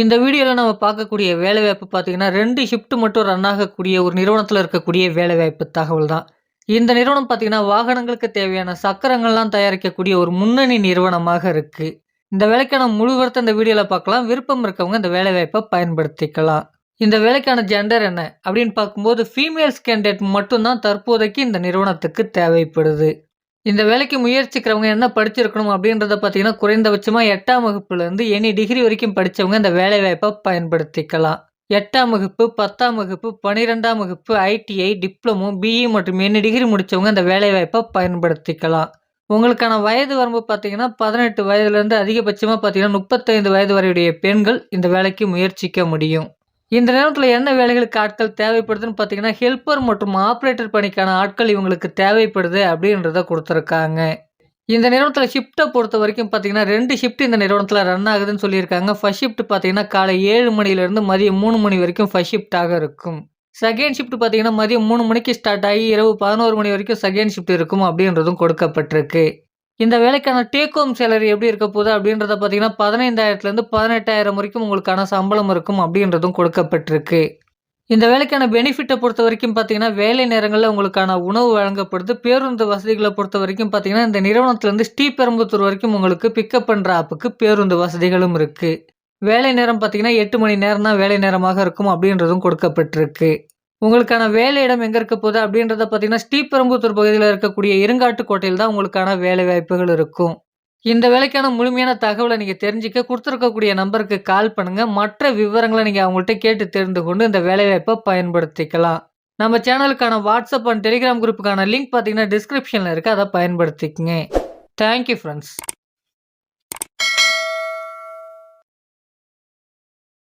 இந்த வீடியோவில் நம்ம பார்க்கக்கூடிய வேலைவாய்ப்பு பார்த்தீங்கன்னா ரெண்டு ஷிஃப்ட் மட்டும் ரன் ஆகக்கூடிய ஒரு நிறுவனத்தில் இருக்கக்கூடிய வேலைவாய்ப்பு தகவல் தான். இந்த நிறுவனம் பார்த்தீங்கன்னா வாகனங்களுக்கு தேவையான சக்கரங்கள்லாம் தயாரிக்கக்கூடிய ஒரு முன்னணி நிறுவனமாக இருக்குது இந்த வேலைக்கான முழுவதும் இந்த வீடியோவில் பார்க்கலாம். விருப்பம் இருக்கவங்க இந்த வேலைவாய்ப்பை பயன்படுத்திக்கலாம். இந்த வேலைக்கான ஜெண்டர் என்ன அப்படின்னு பார்க்கும்போது ஃபீமேல்ஸ் கேண்டிடேட் மட்டும்தான் தற்போதைக்கு இந்த நிறுவனத்துக்கு தேவைப்படுது. இந்த வேலைக்கு முயற்சிக்கிறவங்க என்ன படிச்சிருக்கணும் அப்படின்றத பார்த்தீங்கன்னா குறைந்தபட்சமாக எட்டாம் வகுப்புலேருந்து எனி டிகிரி வரைக்கும் படித்தவங்க இந்த வேலைவாய்ப்பை பயன்படுத்திக்கலாம். எட்டாம் வகுப்பு பத்தாம் வகுப்பு பன்னிரெண்டாம் வகுப்பு ஐடிஐ டிப்ளமோ பிஇ மற்றும் எனி டிகிரி முடித்தவங்க இந்த வேலைவாய்ப்பை பயன்படுத்திக்கலாம். உங்களுக்கான வயது வரம்பு பார்த்தீங்கன்னா பதினெட்டு வயதுலேருந்து அதிகபட்சமாக பார்த்தீங்கன்னா முப்பத்தைந்து வயது வரையுடைய பெண்கள் இந்த வேலைக்கு முயற்சிக்க முடியும். இந்த நேரத்தில் என்ன வேலைகளுக்கு ஆட்கள் தேவைப்படுதுன்னு பார்த்தீங்கன்னா ஹெல்ப்பர் மற்றும் ஆப்ரேட்டர் பணிக்கான ஆட்கள் இவங்களுக்கு தேவைப்படுது அப்படின்றத கொடுத்துருக்காங்க. இந்த நிறுவனத்தில் ஷிஃப்ட்டை பொறுத்த வரைக்கும் பார்த்தீங்கன்னா ரெண்டு ஷிஃப்ட் இந்த நிறுவனத்தில் ரன் ஆகுதுன்னு சொல்லியிருக்காங்க. ஃபர்ஸ்ட் ஷிஃப்ட் பார்த்தீங்கன்னா காலை ஏழு மணிலேருந்து மதியம் மூணு மணி வரைக்கும் ஃபர்ஸ்ட் ஷிஃப்டாக இருக்கும். செகண்ட் ஷிஃப்ட் பார்த்தீங்கன்னா மதியம் மூணு மணிக்கு ஸ்டார்ட் ஆகி இரவு பதினோரு மணி வரைக்கும் செகண்ட் ஷிஃப்ட் இருக்கும் அப்படின்றதும் கொடுக்கப்பட்டிருக்கு. இந்த வேலைக்கான டேக் ஹோம் சேலரி எப்படி இருக்க போகுது அப்படின்றத பார்த்தீங்கன்னா பதினைந்தாயிரத்துலேருந்து பதினெட்டாயிரம் வரைக்கும் உங்களுக்கான சம்பளம் இருக்கும் அப்படின்றதும் கொடுக்கப்பட்டிருக்கு. இந்த வேலைக்கான பெனிஃபிட்டை பொறுத்த வரைக்கும் பார்த்தீங்கன்னா வேலை நேரங்களில் உங்களுக்கான உணவு வழங்கப்படுது. பேருந்து வசதிகளை பொறுத்த வரைக்கும் பார்த்தீங்கன்னா இந்த நிறுவனத்துலேருந்து ஸ்ரீபெரும்புத்தூர் வரைக்கும் உங்களுக்கு பிக்கப் பண்ணுற ஆப்புக்கு பேருந்து வசதிகளும் இருக்குது வேலை நேரம் பார்த்தீங்கன்னா எட்டு மணி நேரம் தான் வேலை நேரமாக இருக்கும் அப்படின்றதும் கொடுக்கப்பட்டிருக்கு. உங்களுக்கான வேலை இடம் எங்கே இருக்க போகுது அப்படின்றத பார்த்தீங்கன்னா ஸ்ரீபெரும்புத்தூர் பகுதியில் இருக்கக்கூடிய இருங்காட்டு கோட்டையில் தான் உங்களுக்கான வேலை வாய்ப்புகள் இருக்கும். இந்த வேலைக்கான முழுமையான தகவலை நீங்கள் தெரிஞ்சுக்க கொடுத்துருக்கக்கூடிய நம்பருக்கு கால் பண்ணுங்கள் மற்ற விவரங்களை நீங்கள் அவங்கள்ட்ட கேட்டு தெரிந்து கொண்டு இந்த வேலைவாய்ப்பை பயன்படுத்திக்கலாம். நம்ம சேனலுக்கான வாட்ஸ்அப் அண்ட் டெலிகிராம் குரூப்புக்கான லிங்க் பார்த்தீங்கன்னா டிஸ்கிரிப்ஷனில் இருக்குது அதை பயன்படுத்திக்கங்க. Thank you friends